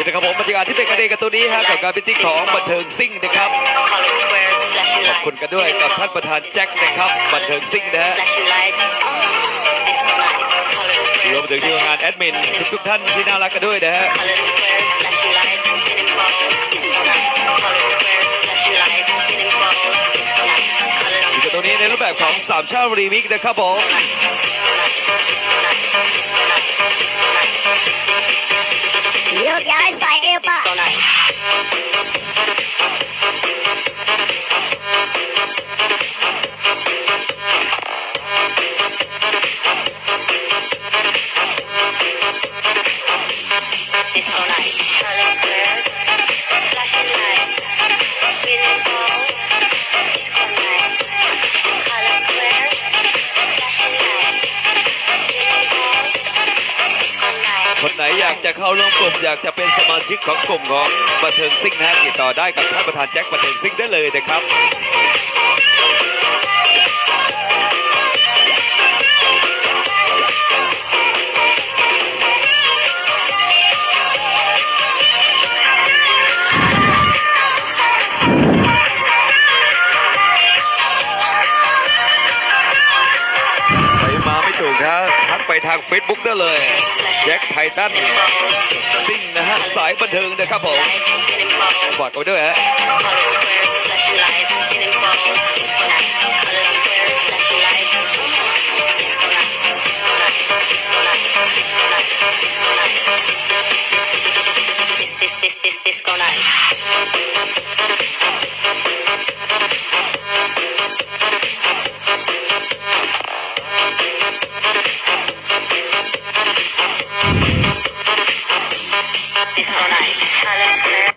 นะครับผมบรรยากาศที่เป็นกันเองกับตัวนี้ฮะกับการพิธีของบันเทิงซิ่งนะครับ Colored squares, flashing ขอบ lights. คุณกันด้วยกับท่านประธานแจ็คนะครับบันเทิงซิ่งนะฮะ Flashing lights. Disco nights. Colored รวม squares, ถึงทีมงาน flashing แอดมินทุกๆท่านที่น่ารักกันด้วยนะฮะ แบบของสามชาติรีมิกนะครับผมยกย้ายใส่เอวปะ disco nights. Disco nights. Colored คนไหนอยากจะเข้าร่วมกลุ่มอยากจะเป็นสมาชิกของกลุ่มของบันเทิงซิ่งนะติดต่อได้กับท่านประธานแจ็คบันเทิงซิ่งได้เลยนะครับ ไปทาง Facebook ได้เลยแจ็คไททันซิ่งนะฮะ สายบันเทิงนะครับผม Lights, spinning balls. ฝากกันด้วยฮะ Disco Night.